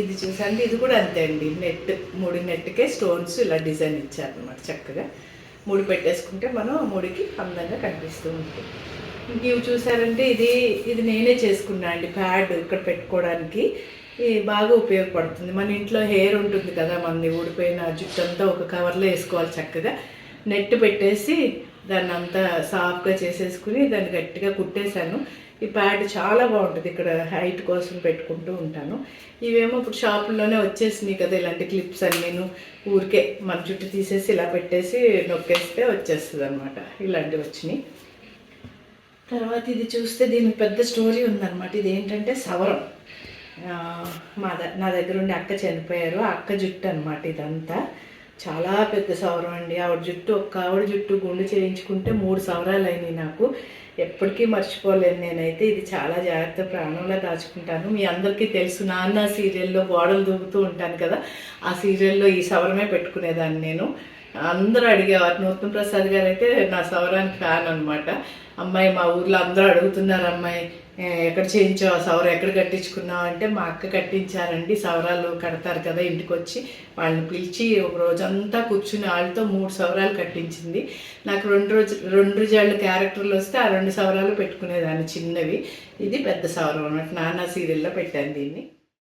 ఇది చూసండి ఇది కూడా అంతే అండి. నెట్ ముడి నెట్కే స్టోన్స్ ఇలా డిజైన్ ఇచ్చారనమాట చక్కగా. ముడి పెట్టేసుకుంటే మనం ముడికి అందంగా కనిపిస్తూ ఉంటుంది. ఇవి చూసారంటే ఇది ఇది నేనే చేసుకున్నా అండి ప్యాడ్ ఇక్కడ పెట్టుకోవడానికి. ఇది బాగా ఉపయోగపడుతుంది. మన ఇంట్లో హెయిర్ ఉంటుంది కదా మనది ఊడిపోయిన జుట్టు అంతా ఒక కవర్లో వేసుకోవాలి చక్కగా. నెట్ పెట్టేసి దాన్ని అంతా సాఫ్గా చేసేసుకుని దాన్ని గట్టిగా కుట్టేశాను. ఈ ప్యాడ్ చాలా బాగుంటుంది. ఇక్కడ హైట్ కోసం పెట్టుకుంటూ ఉంటాను. ఇవేమో ఇప్పుడు షాపుల్లోనే వచ్చేసినాయి కదా ఇలాంటి క్లిప్స్ అన్నీను. ఊరికే మన జుట్టు తీసేసి ఇలా పెట్టేసి నొక్కేస్తే వచ్చేస్తుంది అనమాట ఇలాంటివి వచ్చినాయి. తర్వాత ఇది చూస్తే దీనికి పెద్ద స్టోరీ ఉందన్నమాట. ఇది ఏంటంటే సవరం మా ద నా దగ్గర ఉండి అక్క చనిపోయారు. ఆ అక్క జుట్టు అనమాట ఇదంతా. చాలా పెద్ద సవరం అండి. ఆవిడ జుట్టు ఒక్క ఆవిడ జుట్టు గుండు చేయించుకుంటే మూడు సవరాలు అయినాయి నాకు. ఎప్పటికీ మర్చిపోలేను నేనైతే. ఇది చాలా జాగ్రత్త ప్రాణంలో దాచుకుంటాను. మీ అందరికీ తెలుసు నాన్న సీరియల్లో గోడలు దూకుతూ ఉంటాను కదా. ఆ సీరియల్లో ఈ సవరమే పెట్టుకునేదాన్ని నేను. అందరూ అడిగేవారు. నూతన ప్రసాద్ గారు అయితే నా సౌరానికి ఫ్యాన్ అనమాట అమ్మాయి మా ఊర్లో అందరూ అడుగుతున్నారు అమ్మాయి ఎక్కడ చేయించావు? ఆ సవరం ఎక్కడ కట్టించుకున్నావు? అంటే మా అక్క కట్టించారండి. సవరాలు కడతారు కదా ఇంటికి వచ్చి వాళ్ళని పిలిచి ఒక రోజంతా కూర్చుని వాళ్ళతో మూడు సవరాలు కట్టించింది. నాకు రెండు రోజు రెండు రోజాళ్ళు క్యారెక్టర్లు వస్తే ఆ రెండు సవరాలు పెట్టుకునేదాన్ని చిన్నవి. ఇది పెద్ద సవరం అన్నమాట. నానా సీరియల్లో పెట్టాను దీన్ని.